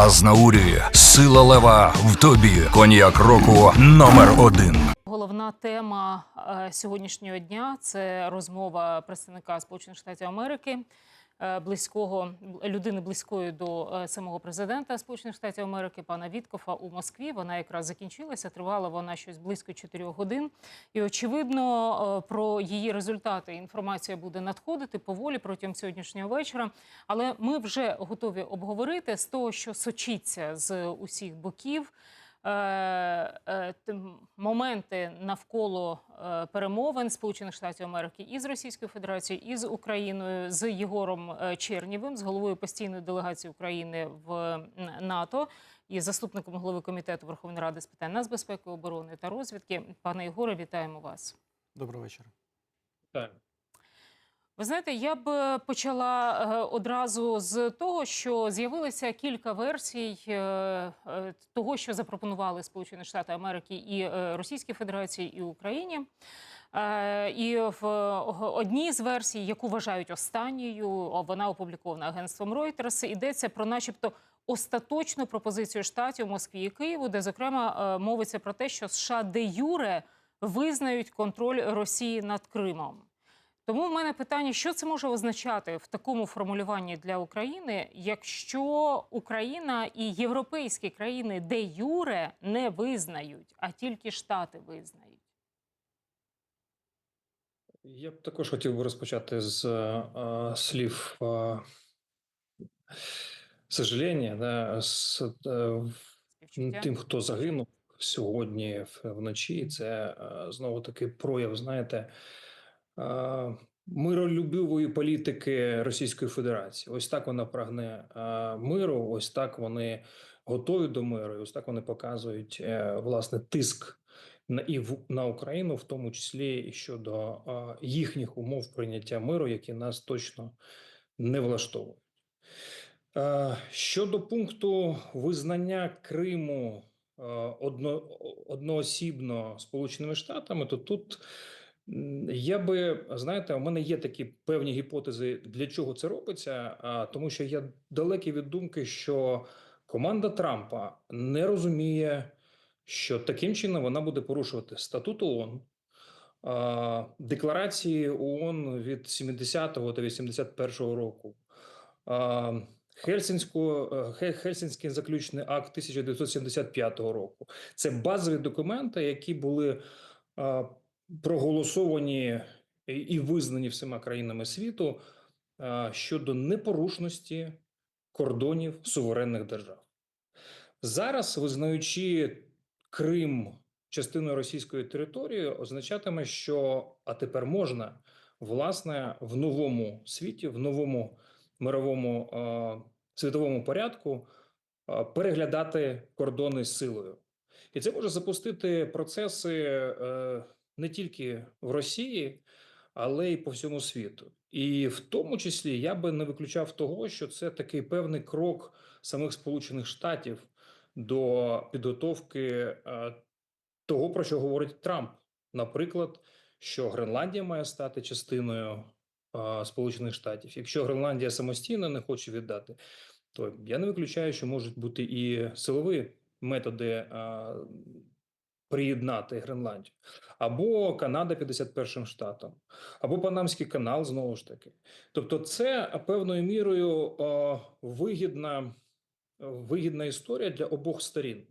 Азнаурі, сила лева в тобі. Коньяк року номер один. Головна тема е, сьогоднішнього дня це розмова представника Сполучених Штатів Америки, близького людини близької до е, самого президента Сполучених Штатів Америки, пана Віткофа у Москві. Вона якраз закінчилася. Тривала вона щось близько 4 годин. І очевидно, е, про її результати інформація буде надходити поволі протягом сьогоднішнього вечора. Але ми вже готові обговорити з того, що сочиться з усіх боків е, е, моменти навколо е, перемовин Сполучених Штатів Америки із Російською Федерацією, і з Україною, з Єгором е, Чернєвим, з головою постійної делегації України в НАТО і заступником голови комітету Верховної Ради з питань нацбезпеки, оборони та розвідки. Пане Єгоре, вітаємо вас. Доброго вечора. Так. Ви знаєте, я б е, почала е, одразу з того, що з'явилося кілька версій е, того, що запропонували Сполучені Штати Америки і Російській Федерації, і Україні. І в одній з версій, яку вважають останньою, вона опублікована агентством Reuters, йдеться про, начебто, остаточну пропозицію штатів Москві і Києву, де зокрема мовиться про те, що США де юре визнають контроль Росії над Кримом. Тому в мене питання, що це може означати в такому формулюванні для України, якщо Україна і європейські країни де юре не визнають, а тільки Штати визнають. Я б також хотів би розпочати з е, слів е, сожаління, да, з е, тим, хто загинув сьогодні вночі. Це е, знову таки прояв, знаєте, е, миролюбивої політики Російської Федерації. Ось так вона прагне миру, ось так вони готові до миру, ось так вони показують е, власне тиск на і в на Україну, в тому числі і щодо їхніх умов прийняття миру, які нас точно не влаштовують. Щодо пункту визнання Криму одно, одноосібно Сполученими Штатами, то тут я би знаєте, у мене є такі певні гіпотези, для чого це робиться, тому що я далекий від думки, що команда Трампа не розуміє, що таким чином вона буде порушувати статут ООН, декларації ООН від 70-го та 81-го року. Е, Хельсінський заключний акт 1975 року. Це базові документи, які були проголосовані і- визнані всіма країнами світу щодо непорушності кордонів суверенних держав. Зараз, визнаючи Крим частиною російської території, означатиме, що а тепер можна власне в новому світі, в новому мировому е, світовому порядку е, переглядати кордони силою, і це може запустити процеси е, не тільки в Росії, але й по всьому світу. І в тому числі я би не виключав того, що це такий певний крок самих Сполучених Штатів до підготовки того, про що говорить Трамп, наприклад, що Гренландія має стати частиною Сполучених Штатів. Якщо Гренландія самостійно не хоче віддати, то я не виключаю, що можуть бути і силові методи приєднати Гренландію, або Канада 51 штатом, або Панамський канал знову ж таки. Тобто, це певною мірою е, вигідна, вигідна історія для обох сторін.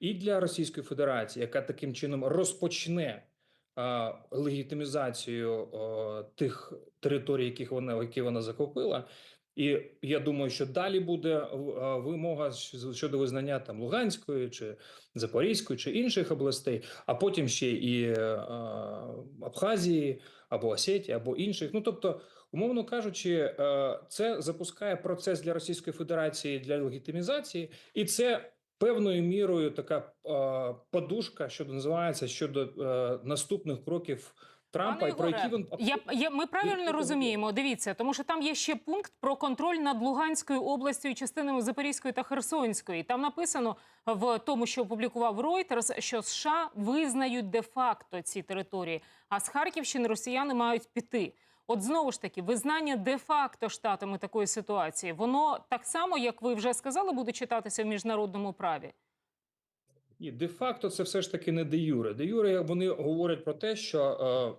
І для Російської Федерації, яка таким чином розпочне а, легітимізацію а, тих територій, яких вона які вона захопила. І я думаю, що далі буде вимога щ- щодо визнання там Луганської чи Запорізької чи інших областей, а потім ще і Абхазії або Осетії, або інших. Ну тобто, умовно кажучи, е, це запускає процес для Російської Федерації для легітимізації, і це певною мірою така е, подушка, що називається щодо е, наступних кроків Трампа, Пане і про які він Я, я, ми правильно розуміємо. Дивіться, тому що там є ще пункт про контроль над Луганською областю і частинами Запорізької та Херсонської. Там написано в тому, що опублікував Reuters, що США визнають де-факто ці території, а з Харківщини росіяни мають піти. От знову ж таки, визнання де-факто штатами такої ситуації, воно так само, як ви вже сказали, буде читатися в міжнародному праві. І де-факто це все ж таки не де юре. Де юре вони говорять про те, що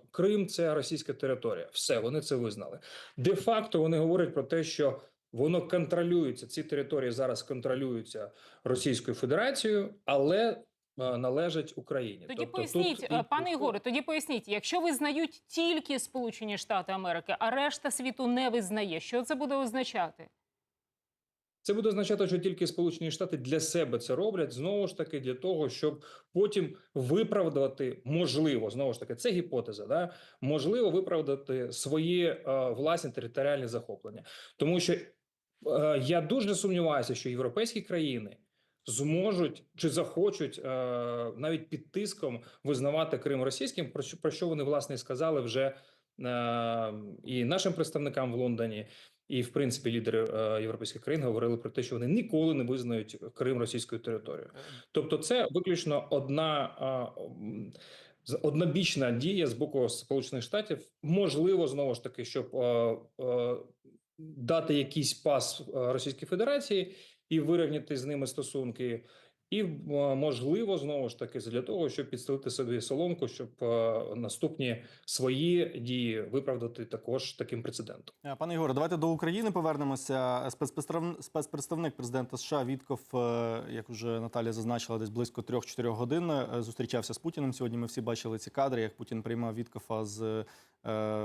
е, Крим це російська територія. Все, вони це визнали. Де-факто вони говорять про те, що воно контролюється. Ці території зараз контролюються Російською Федерацією, але е, належать Україні. Тоді Тобто поясніть, тут е, пане Ігоре, тоді поясніть, якщо визнають тільки Сполучені Штати Америки, а решта світу не визнає, що це буде означати? Це буде означати, що тільки Сполучені Штати для себе це роблять знову ж таки для того, щоб потім виправдати можливо знову ж таки це гіпотеза. Да можливо виправдати свої е, власні територіальні захоплення, тому що е, я дуже сумніваюся, що європейські країни зможуть чи захочуть е, навіть під тиском визнавати Крим російським, про що про що вони власне сказали вже е, і нашим представникам в Лондоні. І, в принципі, лідери е, європейських країн говорили про те, що вони ніколи не визнають Крим російською територією. Тобто, це виключно одна з- однобічна дія з боку Сполучених Штатів. Можливо, знову ж таки, щоб е, е, дати якийсь пас е, Російській Федерації і вирівняти з ними стосунки. І можливо, знову ж таки, для того, щоб підстелити собі соломку, щоб наступні свої дії виправдати також таким прецедентом. Е, Пане Ігоре, давайте до України повернемося. Спецпредстав- Спецпредставник президента США Вітков, е, як вже Наталія зазначила, десь близько 3-4 годин е, зустрічався з Путіним. Сьогодні ми всі бачили ці кадри, як Путін приймав Віткофа з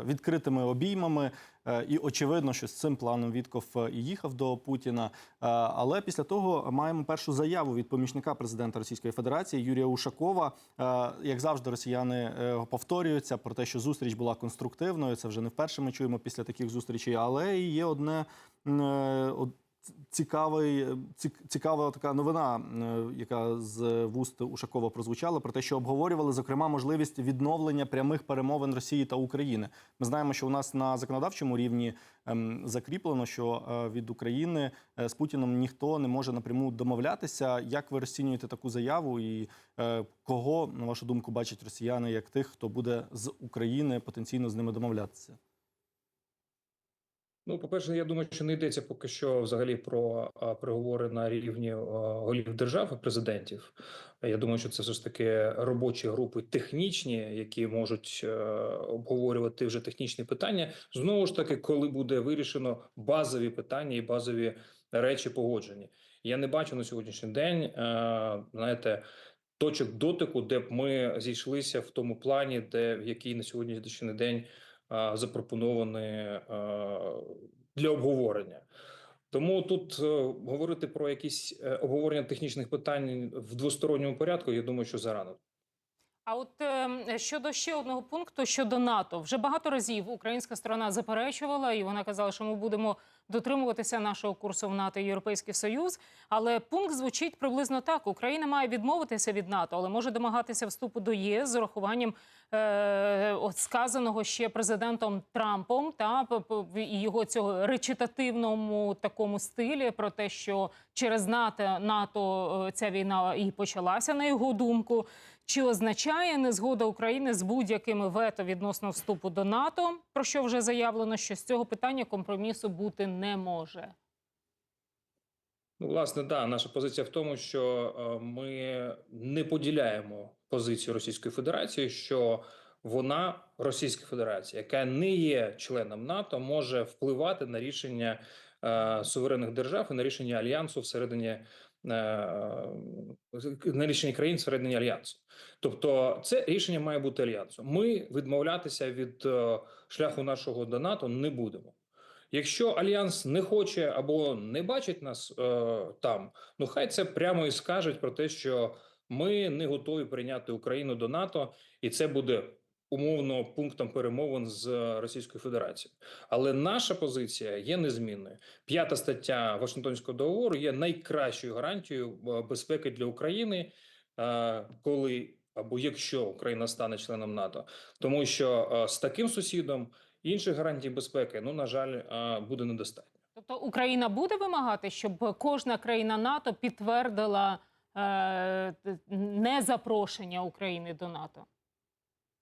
відкритими обіймами. Е, І очевидно, що з цим планом Вітков е, і їхав до Путіна. Е, Але після того маємо першу заяву від помічника президента Російської Федерації Юрія Ушакова. Як завжди, росіяни повторюються про те, що зустріч була конструктивною. Це вже не вперше ми чуємо після таких зустрічей. Але і є одне цікавий, цікава така новина, е, яка з вуст Ушакова прозвучала, про те, що обговорювали зокрема можливість відновлення прямих перемовин Росії та України. Ми знаємо, що у нас на законодавчому рівні ем, закріплено, що е, від України е, з Путіном ніхто не може напряму домовлятися. Як ви розцінюєте таку заяву, і е, кого, на вашу думку, бачать росіяни як тих, хто буде з України потенційно з ними домовлятися? Ну, по-перше, я думаю, що не йдеться поки що взагалі про а, переговори на рівні а, голів держав і президентів. Я думаю, що це все ж таки робочі групи технічні, які можуть е, обговорювати вже технічні питання. Знову ж таки, коли буде вирішено базові питання і базові речі погоджені. Я не бачу на сьогоднішній день, е, знаєте. Точок дотику, де б ми зійшлися в тому плані, де в який на сьогоднішній день а, запропоновані для обговорення. Тому тут е, говорити про якісь е, обговорення технічних питань в двосторонньому порядку, я думаю, що зарано. А от е, щодо ще одного пункту щодо НАТО, вже багато разів українська сторона заперечувала, і вона казала, що ми будемо дотримуватися нашого курсу в НАТО і Європейський Союз. Але пункт звучить приблизно так: Україна має відмовитися від НАТО, але може домагатися вступу до ЄС з урахуванням е, от сказаного ще президентом Трампом та і його цього речитативному такому стилі про те, що через НАТО НАТО е, ця війна і почалася на його думку. Чи означає незгода України з будь-якими вето відносно вступу до НАТО, про що вже заявлено, що з цього питання компромісу бути не може? Ну, власне, да, наша позиція в тому, що е, ми не поділяємо позицію Російської Федерації, що вона, Російська Федерація, яка не є членом НАТО, може впливати на рішення е, суверенних держав і на рішення альянсу всередині е, на рішення країн всередині альянсу. Тобто, це рішення має бути альянсом. Ми відмовлятися від е, шляху нашого до НАТО не будемо. Якщо альянс не хоче або не бачить нас е, там, ну хай це прямо і скажуть про те, що ми не готові прийняти Україну до НАТО, і це буде умовно пунктом перемовин з Російською Федерацією. Але наша позиція є незмінною. П'ята стаття Вашингтонського договору є найкращою гарантією е, безпеки для України, е, коли або якщо Україна стане членом НАТО, тому що е, з таким сусідом. Інших гарантій безпеки, ну на жаль, буде недостатньо. Тобто Україна буде вимагати, щоб кожна країна НАТО підтвердила незапрошення України до НАТО?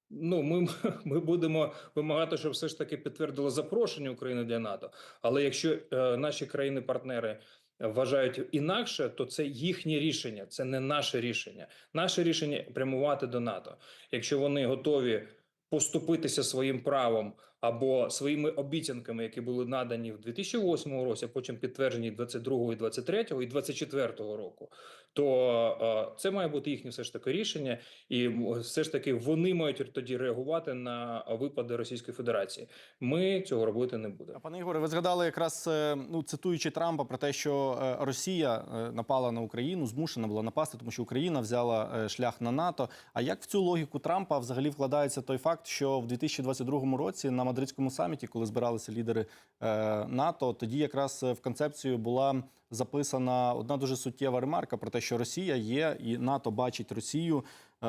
Ну, ми, ми будемо вимагати, щоб все ж таки підтвердило запрошення України для НАТО. Але якщо е, наші країни-партнери вважають інакше, то це їхнє рішення, це не наше рішення. Наше рішення прямувати до НАТО. Якщо вони готові поступитися своїм правом або своїми обіцянками, які були надані в 2008 році, а потім підтверджені 22, 23 і 24 року, то е, це має бути їхнє все ж таки рішення, і все ж таки вони мають тоді реагувати на випади Російської Федерації. Ми цього робити не будемо. Пане Ігоре, ви згадали якраз е, ну цитуючи Трампа про те, що е, Росія напала на Україну, змушена була напасти, тому що Україна взяла шлях на НАТО. А як в цю логіку Трампа взагалі вкладається той факт, що в 2022 році на мадридському саміті, коли збиралися лідери е, НАТО, тоді якраз е, в концепцію була записана одна дуже суттєва ремарка про те, що Росія є і НАТО бачить Росію е,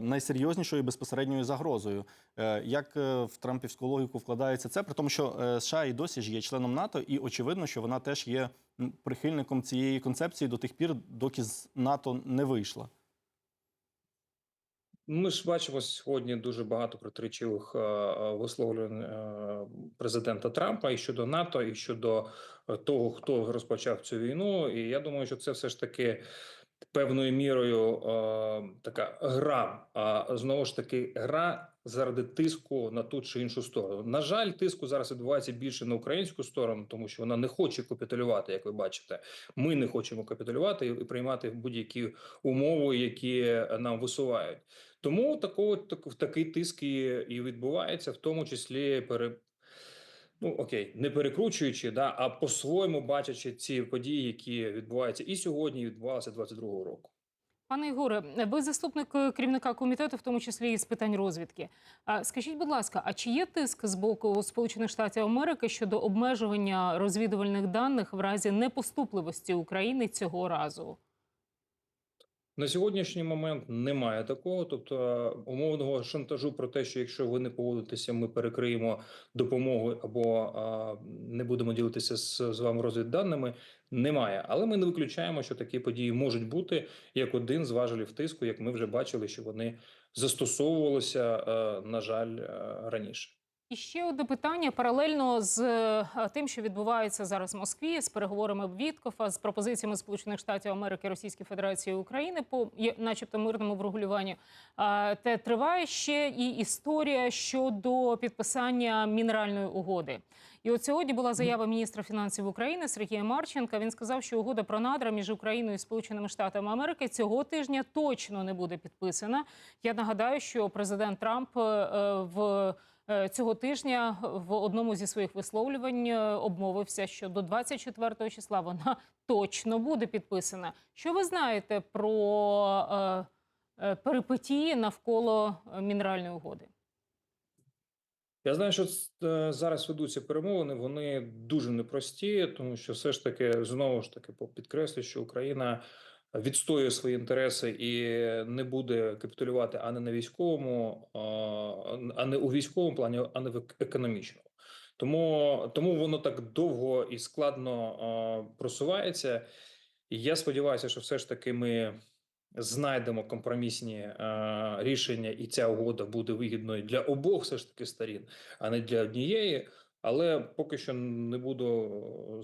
найсерйознішою безпосередньою загрозою. Як в трампівську логіку вкладається це, при тому, що США і досі ж є членом НАТО, і очевидно, що вона теж є прихильником цієї концепції до тих пір, доки з НАТО не вийшла. Ми ж бачимо сьогодні дуже багато протирічивих е, е, висловлювань е, президента Трампа і щодо НАТО, і щодо того, хто розпочав цю війну. І я думаю, що це все ж таки певною мірою така гра. А знову ж таки, гра заради тиску на ту чи іншу сторону. На жаль, тиску зараз відбувається більше на українську сторону, тому що вона не хоче капітулювати, як ви бачите. Ми не хочемо капітулювати і приймати будь-які умови, які нам висувають. Тому такого так, такий тиск і, і відбувається, в тому числі пере. Ну окей, не перекручуючи, да, а по-своєму бачачи ці події, які відбуваються і сьогодні, і відбувалися 22-го року. Пане Ігоре, ви заступник е, керівника комітету, в тому числі і з питань розвідки. Скажіть, будь ласка, а чи є тиск з боку Сполучених Штатів Америки щодо обмежування розвідувальних даних в разі непоступливості України цього разу? На сьогоднішній момент немає такого, тобто е, умовного шантажу про те, що якщо ви не поводитеся, ми перекриємо допомогу або а, не будемо ділитися з, з вами розвідданими. Немає, але ми не виключаємо, що такі події можуть бути як один з важелів тиску, як ми вже бачили, що вони застосовувалися, е, на жаль, е, раніше. І ще одне питання паралельно з е, тим, що відбувається зараз в Москві, з переговорами Віткофа, з пропозиціями Сполучених Штатів Америки, Російської Федерації України по начебто мирному врегулюванню. Те триває ще і історія щодо підписання мінеральної угоди. І от сьогодні була заява міністра фінансів України Сергія Марченка. Він сказав, що угода про надра між Україною і Сполученими Штатами Америки цього тижня точно не буде підписана. Я нагадаю, що президент Трамп е, е, в цього тижня в одному зі своїх висловлювань е, обмовився, що до 24 числа вона точно буде підписана. Що ви знаєте про е, е, перипетії навколо е, мінеральної угоди? Я знаю, що е, зараз ведуться перемовини. Вони дуже непрості, тому що все ж таки знову ж таки підкреслюю, що Україна відстоює свої інтереси і не буде капітулювати ані на військовому, а, не у військовому плані, а не в економічному. Тому тому воно так довго і складно просувається. Я сподіваюся, що все ж таки ми знайдемо компромісні рішення, і ця угода буде вигідною для обох все ж таки сторін, а не для однієї. Але поки що не буду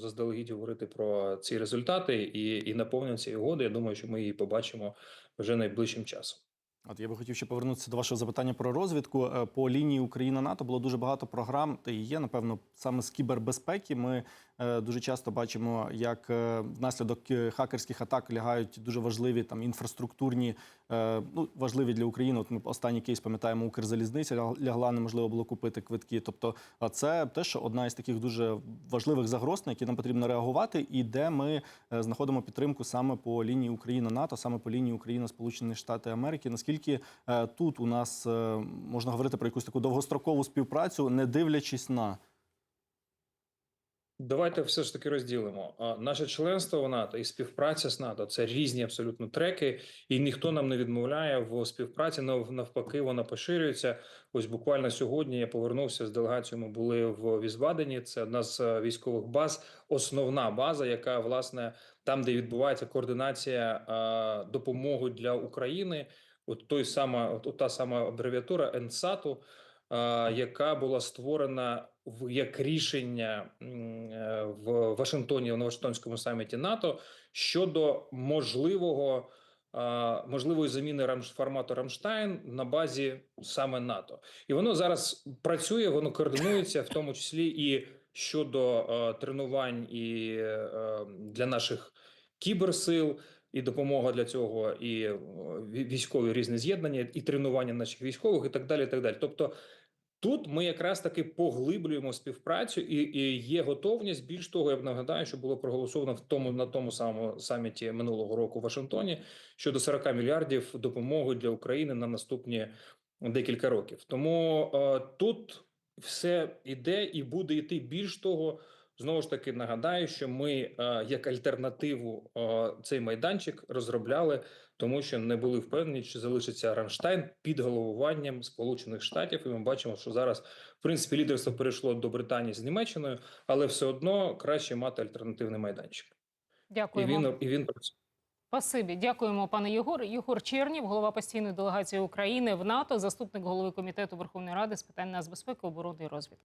заздалегідь говорити про ці результати і, і наповнення цієї угоди. Я думаю, що ми її побачимо вже найближчим часом. От я би хотів ще повернутися до вашого запитання про розвідку. Е, По лінії Україна-НАТО було дуже багато програм, і є, напевно, саме з кібербезпеки. Ми е, дуже часто бачимо, як е, внаслідок е, хакерських атак лягають дуже важливі там інфраструктурні, е, ну важливі для України. От ми останній кейс пам'ятаємо, Укрзалізниця ля- лягла, неможливо було купити квитки. Тобто, а це теж одна із таких дуже важливих загроз, на які нам потрібно реагувати, і де ми е, знаходимо підтримку саме по лінії Україна-НАТО, саме по лінії Україна-Сполучені Штати Америки. Наскільки е, тут у нас е, можна говорити про якусь таку довгострокову співпрацю, не дивлячись на Давайте все ж таки розділимо. Наше членство в НАТО і співпраця з НАТО це різні абсолютно треки, і ніхто нам не відмовляє в співпраці. Навпаки, вона поширюється. Ось буквально сьогодні я повернувся з делегацією. Ми були в Візбадені. Це одна з е, військових баз, основна база, яка власне там, де відбувається координація е, допомоги для України. от той сама, от та сама абревіатура НСАТу, а, яка була створена як рішення е, в Вашингтоні на Вашингтонському саміті НАТО щодо можливого можливої заміни формату Рамштайн на базі саме НАТО, і воно зараз працює, воно координується, в тому числі і щодо е, тренувань і е, для наших кіберсил, і допомога для цього, і військові різні з'єднання, і тренування наших військових, і так далі. І так далі. Тобто. Тут ми якраз таки поглиблюємо співпрацю, і, і є готовність. Більш того, я б нагадаю, що було проголосовано в тому на тому самому саміті минулого року в Вашингтоні щодо 40 мільярдів допомоги для України на наступні декілька років. Тому е, тут все іде і буде йти. Більш того, знову ж таки нагадаю, що ми е, як альтернативу е, цей майданчик розробляли, тому що не були впевнені, чи залишиться Рамштайн під головуванням Сполучених Штатів. І ми бачимо, що зараз в принципі лідерство перейшло до Британії з Німеччиною, але все одно краще мати альтернативний майданчик. І він і він працює. Спасибі, дякуємо, пане Єгор. Єгор Чернів, голова постійної делегації України в НАТО, заступник голови комітету Верховної Ради з питань нацбезпеки, оборони і розвідки.